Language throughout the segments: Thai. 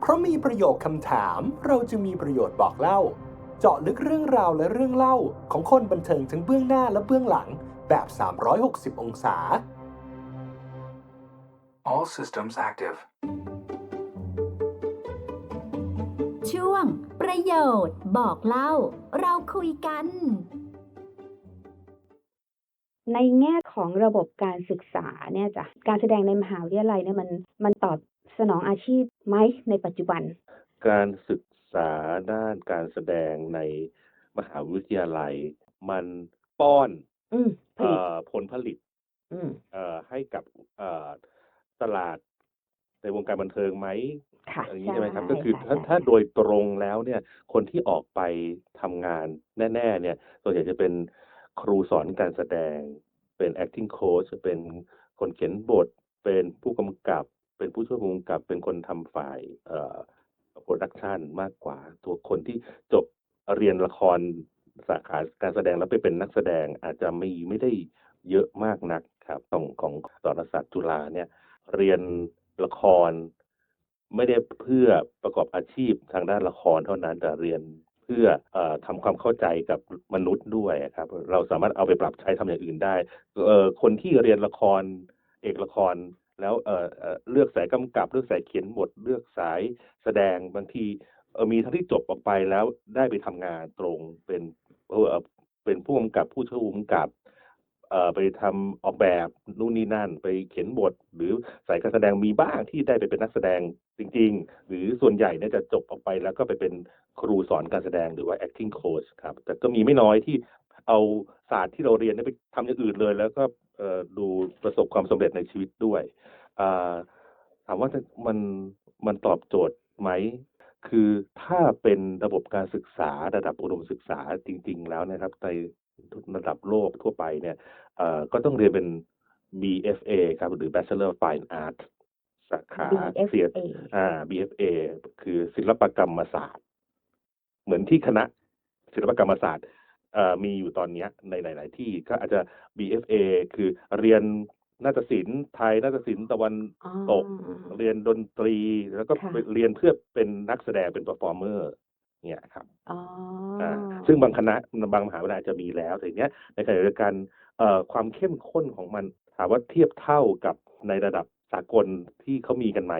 เพราะมีประโยคคำถามเราจึงมีประโยชน์บอกเล่า เจาะลึกเรื่องราวและเรื่องเล่าของคนบันเทิงทั้งเบื้องหน้าและเบื้องหลังแบบ 360 องศา All systems active. ช่วง ประโยชน์บอกเล่า เราคุยกัน ในแง่ของระบบการศึกษาเนี่ยจ้ะการแสดงในมหาวิทยาลัยเนี่ยมันมันตอบ สนองอาชีพไหมในปัจจุบัน การศึกษาด้านการแสดงในมหาวิทยาลัย มันป้อนอืมผลิตเอ่อผลผลิตอืมเอ่อให้กับเอ่อตลาดในวงการบันเทิงไหมค่ะอย่างนี้ใช่ไหมครับ ก็คือใช่ถ้าใช่ถ้าโดยตรงแล้วเนี่ย คนที่ออกไปทำงานแน่ ๆ เนี่ยส่วนใหญ่จะเป็นครูสอนการแสดง เป็น acting coach เป็นคนเขียนบท เป็นผู้กำกับ เป็นผู้ช่วยผู้กำกับเป็นคนทำฝ่ายเโปรดักชันมากกว่า ตัวคนที่จบเรียนละครสาขาการแสดงแล้วไปเป็นนักแสดงอาจจะไม่ไม่ได้เยอะมากนักครับของของสารศาสตร์จุฬาเนี่ยเรียนละคร ไม่ได้เพื่อประกอบอาชีพทางด้านละครเท่านั้นแต่เรียนเพื่อออทำความเข้าใจกับมนุษย์ด้วยครับ เราสามารถเอาไปปรับใช้ทำอย่างอื่นได้คนที่เรียนละครเอกละคร แล้วเเเลือกสายกำกับ เลือกสายเขียนบทเลือกสายแสดงบางทีมีทั้งที่จบออกไปแล้วได้ไปทำงานตรงเป็นเเป็นผู้กำกับผู้ช่วยผู้กำกับไปทำออกแบบนู่นนี่นั่น ไปเขียนบท หรือสายการแสดงมีบ้างที่ได้ไปเป็นนักแสดงจริง ๆ หรือส่วนใหญ่เนี่ยจะจบออกไปแล้วก็ไปเป็นครูสอนการแสดงหรือว่า acting coach ครับ แต่ก็มีไม่น้อยที่เอาศาสตร์ที่เราเรียนไปทำอย่างอื่นเลย แล้วก็ ดูประสบความสำเร็จในชีวิตด้วยอ่าถามว่ามันมันตอบโจทย์ไหม คือถ้าเป็นระบบการศึกษาระดับอุดมศึกษาจริง ๆ แล้วนะครับในระดับโลกทั่วไปเนี่ยเอ่อก็ต้องเรียนเป็น BFA ครับหรือ Bachelor of Fine Art สาขา BFA เสียอ่า BFA คือศิลปกรรมศาสตร์ เหมือนที่คณะศิลปกรรมศาสตร์เอ่อ มีอยู่ตอนเนี้ยในหลาย ๆ ที่ก็อาจจะ BFA คือเรียนนาฏศิลป์ไทยนาฏศิลป์ตะวันอ๋อตก เรียนดนตรี แล้วก็ค่ะไปเรียนเพื่อเป็นนักแสดงเป็น performer เนี่ยครับอ๋อออ่าซึ่งบางคณะบางมหาวิทยาลัยจะมีแล้วแต่เนี้ยในขณะเดียวกันเอ่อความเข้มข้นของมันถามว่าเทียบเท่ากับในระดับสากลที่เขามีกันไหม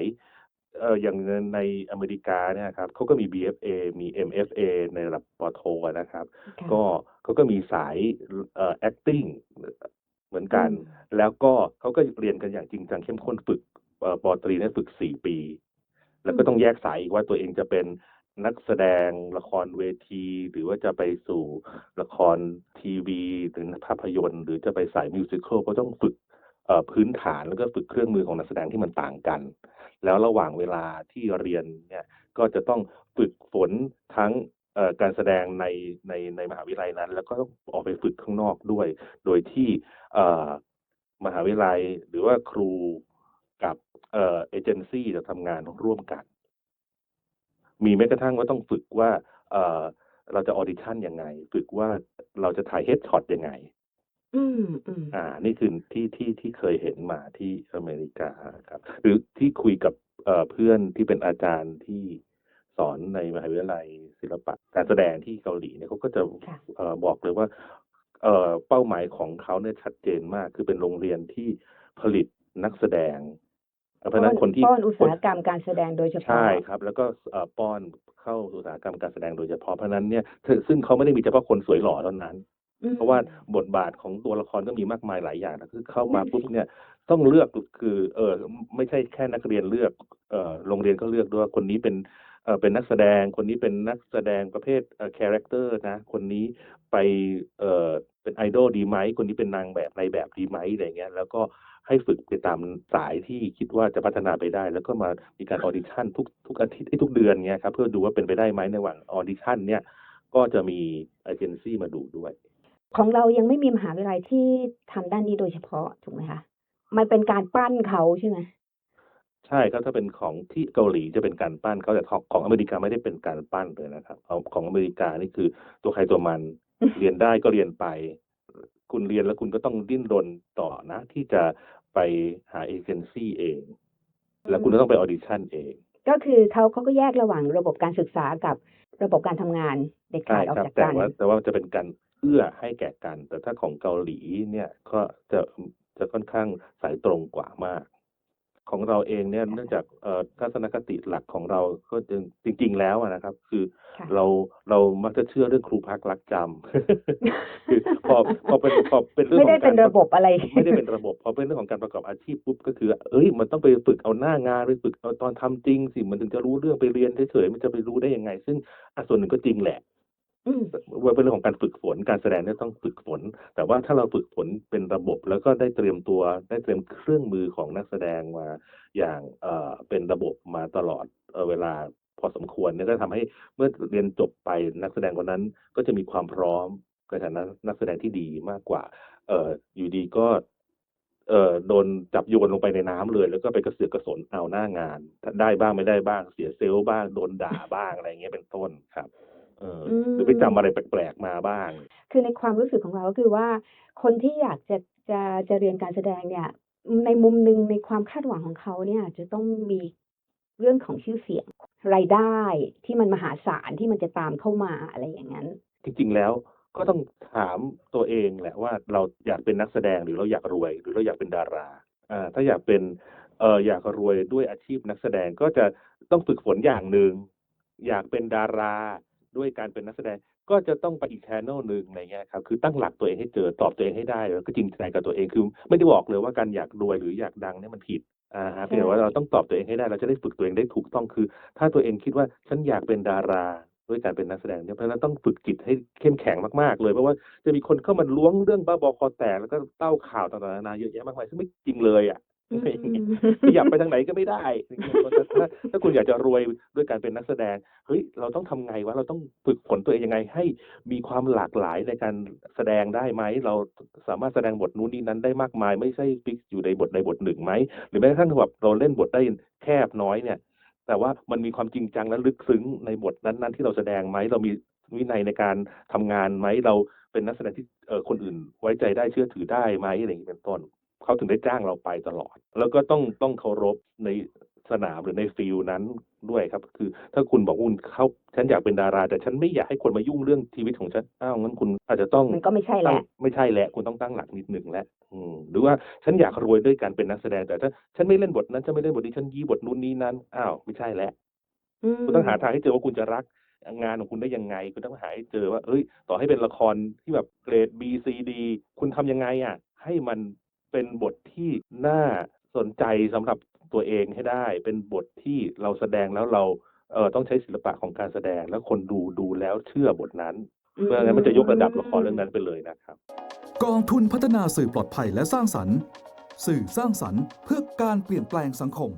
เอออย่างในอเมริกาเนี่ยครับเขาก็มี BFA มี MFA ในระดับปอโทนะครับ ค่ะ ก็เขาก็มีสายเอ่อ acting เหมือนกันอืมแล้วก็เขาก็เรียนกันอย่างจริงจังเข้มข้นฝึกเอ่อปอตรีเนี่ยฝึกสี่ปี แล้วก็ต้องแยกสายอีกว่าตัวเองจะเป็นนักแสดงละครเวที หรือว่าจะไปสู่ละครทีวี หรือภาพยนตร์ หรือจะไปสายมิวสิควลก็ต้องฝึกเอ่อพื้นฐานแล้วก็ฝึกเครื่องมือของนักแสดงที่มันต่างกัน แล้วระหว่างเวลาที่เรียนเนี่ยก็จะต้องฝึกฝนทั้งการแสดงในในในมหาวิทยาลัยนั้น แล้วก็ต้องออกไปฝึกข้างนอกด้วย โดยที่มหาวิทยาลัยหรือว่าครูกับเอเจนซี่จะทำงานร่วมกัน มีแม้กระทั่งว่าต้องฝึกว่าเอ่อเราจะออดิชั่นยังไง ฝึกว่าเราจะถ่ายเฮดช็อตยังไง อืม อืม อ่า นี่คือที่ที่ที่เคยเห็นมาที่อเมริกาครับ หรือที่คุยกับเอ่อเพื่อนที่เป็นอาจารย์ที่สอนในมหาวิทยาลัยศิลปะการแสดงที่เกาหลีเนี่ยเขาก็จะค่ะ เอ่อบอกเลยว่า เอ่อเป้าหมายของเขาเนี่ยชัดเจนมาก คือเป็นโรงเรียนที่ผลิตนักแสดงเพราะฉะนั้นคนที่ป้อนอุตสาหกรรมการแสดงโดยเฉพาะใช่ครับ แล้วก็เอ่อป้อนเข้าอุตสาหกรรมการแสดงโดยเฉพาะเพราะฉะนั้นเนี่ยซึ่งเขาไม่ได้มีเฉพาะคนสวยหล่อเท่านั้นอืม เพราะว่าบทบาทของตัวละครก็มีมากมายหลายอย่างนะคือเข้ามาปุ๊บเนี่ยต้องเลือกคือเออไม่ใช่แค่นักเรียนเลือกเออโรงเรียนก็เลือกด้วยว่าคนนี้เป็นเออเป็นนักแสดงคนนี้เป็นนักแสดงประเภทเออคาแรคเตอร์นะคนนี้ไปเออเป็นไอดอลดีไหมคนนี้เป็นนางแบบในแบบดีไหมอะไรเงี้ยแล้วก็ให้ฝึกไปตามสายที่คิดว่าจะพัฒนาไปได้ แล้วก็มามีการออดิชั่นทุกทุกอาทิตย์ทุกเดือนเงี้ยครับเพื่อดูว่าเป็นไปได้ไหมในระหว่างออดิชั่นเนี่ยก็จะมีเอเจนซี่มาดูด้วย ของเรายังไม่มีมหาวิทยาลัยที่ทำด้านนี้โดยเฉพาะถูกไหมคะมันเป็นการปั้นเขาใช่ไหมใช่ครับถ้าเป็นของที่เกาหลีจะเป็นการปั้นเขาแต่ของของอเมริกาไม่ได้เป็นการปั้นเลยนะครับเอาของอเมริกานี่คือตัวใครตัวมันเรียนได้ก็เรียนไป คุณเรียนแล้วคุณก็ต้องดิ้นรนต่อนะ ที่จะไปหาเอเจนซี่เอง แล้วคุณก็ต้องไปออดิชั่นเอง ก็คือเขาเขาก็แยกระหว่างระบบการศึกษากับระบบการทำงานเด็กขาดออกจากกันแต่ว่าแต่ว่าจะเป็นการเอื้อให้แก่กัน แต่ถ้าของเกาหลีเนี่ยก็จะจะค่อนข้างสายตรงกว่ามาก ของเราเองเนี่ยเนื่องจากเอ่อทัศนคติหลักของเราก็จริง ๆ แล้วอะนะครับ คือค่ะเราเรามักจะเชื่อเรื่องครูพักรักจำคือพอพอเป็นพอเป็นเรื่องไม่ของได้การเป็นระบบอะไร ไม่ได้เป็นระบบพอเป็นเรื่องของการประกอบอาชีพปุ๊บก็คือ เอ้ยมันต้องไปฝึกเอาหน้างานไปฝึกเอาตอนทำจริงสิมันถึงจะรู้เรื่องไปเรียนเฉยๆมันจะไปรู้ได้ยังไง ซึ่งอะส่วนหนึ่งก็จริงแหละอืม ว่าเป็นเรื่องของการฝึกฝนการแสดงเนี่ยต้องฝึกฝน แต่ว่าถ้าเราฝึกฝนเป็นระบบ แล้วก็ได้เตรียมตัวได้เตรียมเครื่องมือของนักแสดงมาอย่างเอ่อเป็นระบบมาตลอดเอเวลาพอสมควรเนี่ยก็ทำให้เมื่อเรียนจบไปนักแสดงคนนั้นก็จะมีความพร้อมในฐานะนักแสดงที่ดีมากกว่า เอออยู่ดีก็ เออโดนจับโยนลงไปในน้ำเลย แล้วก็ไปกระเสือกกระสนเอาหน้างานได้บ้างไม่ได้บ้างเสียเซลล์บ้างโดนด่าบ้างอะไรอย่างเงี้ยเป็นต้นครับ หรือไปจำอะไรแปลกๆมาบ้าง คือในความรู้สึกของเราก็คือว่า คนที่อยากจะจะจะเรียนการแสดงเนี่ย ในมุมหนึ่งในความคาดหวังของเขาเนี่ยจะต้องมีเรื่องของชื่อเสียงรายได้ที่มันมหาศาลที่มันจะตามเข้ามาอะไรอย่างนั้น จริงๆแล้วก็ต้องถามตัวเองแหละว่าเราอยากเป็นนักแสดงหรือเราอยากรวย หรือเราอยากเป็นดาราอ่าถ้าอยากเป็นเอออยากรวยด้วยอาชีพนักแสดงก็จะต้องฝึกฝนอย่างหนึ่งอยากเป็นดารา ด้วยการเป็นนักแสดงก็จะต้องไปอีกแชนแนลหนึ่งอะไรเงี้ยครับคือตั้งหลักตัวเองให้เจอตอบตัวเองให้ได้แล้วก็จริงใจกับตัวเองคือ ไม่ได้บอกเลยว่าการอยากรวยหรืออยากดังเนี่ยมันผิดอ่าฮะเพียงแต่ว่าเราต้องตอบตัวเองให้ได้เราจะได้ฝึกตัวเองได้ถูกต้องคือ ถ้าตัวเองคิดว่าฉันอยากเป็นดาราด้วยการเป็นนักแสดงเนี่ยเพราะฉะนั้นต้องฝึกจิตให้เข้มแข็งมากๆ เลยเพราะว่าจะมีคนเข้ามาล้วงเรื่องบ้าบอคอแตกแล้วก็เต้าข่าวต่างๆนานาเยอะแยะมากมายซึ่งไม่จริงเลยอะอืม ขยับไปทางไหนก็ไม่ได้ถ้าถ้าคุณอยากจะรวยด้วยการเป็นนักแสดงเฮ้ยเราต้องทำไงวะเราต้องฝึกฝนตัวเองยังไง ให้มีความหลากหลายในการแสดงได้ไหมเราสามารถแสดงบทนู้นนี้นั้นได้มากมาย ไม่ใช่ฟิกอยู่ในบทใดบทหนึ่งไหมหรือแม้กระทั่งแบบเราเล่นบทได้แคบน้อยเนี่ย แต่ว่ามันมีความจริงจังและลึกซึ้งในบทนั้นๆ ที่เราแสดงไหมเรามีวินัยในการทำงานไหมเราเป็นนักแสดงที่เออคนอื่นไว้ใจได้เชื่อถือได้ไหมอะไรอย่างนี้เป็นต้น เขาถึงได้จ้างเราไปตลอด แล้วก็ต้องต้องเคารพในสนามหรือในฟิลนั้นด้วยครับ คือ ถ้าคุณบอกว่าคุณเขาฉันอยากเป็นดารา แต่ฉันไม่อยากให้คนมายุ่งเรื่องชีวิตของฉันอ้าวงั้นคุณอาจจะต้องมันก็ไม่ใช่แหตั้ละงไม่ใช่แหละคุณต้องตั้งหลักนิดหนึ่งแล้วอืมหรือว่าฉันอยากรวยด้วยการเป็นนักแสดงแต่ถ้าฉันไม่เล่นบทนั้นฉันไม่เล่นบทนี้ฉันยี้บทนู้นนี้นั้นอ้าวไม่ใช่แล้วอืมคุณต้องหาทางให้เจอว่าคุณจะรักงานของคุณได้ยังไง คุณต้องหาให้เจอว่าเอ้ย ต่อให้เป็นละครที่แบบเกรด B C D คุณทำยังไงอะ ให้มัน เป็นบทที่น่าสนใจสำหรับตัวเองให้ได้ เป็นบทที่เราแสดงแล้วเราเออต้องใช้ศิลปะของการแสดงแล้วคนดูดูแล้วเชื่อบทนั้นเพื่องั้นมันจะยกระดับละครเรื่องนั้นไปเลยนะครับ กองทุนพัฒนาสื่อปลอดภัยและสร้างสรรค์ สื่อสร้างสรรค์เพื่อการเปลี่ยนแปลงสังคม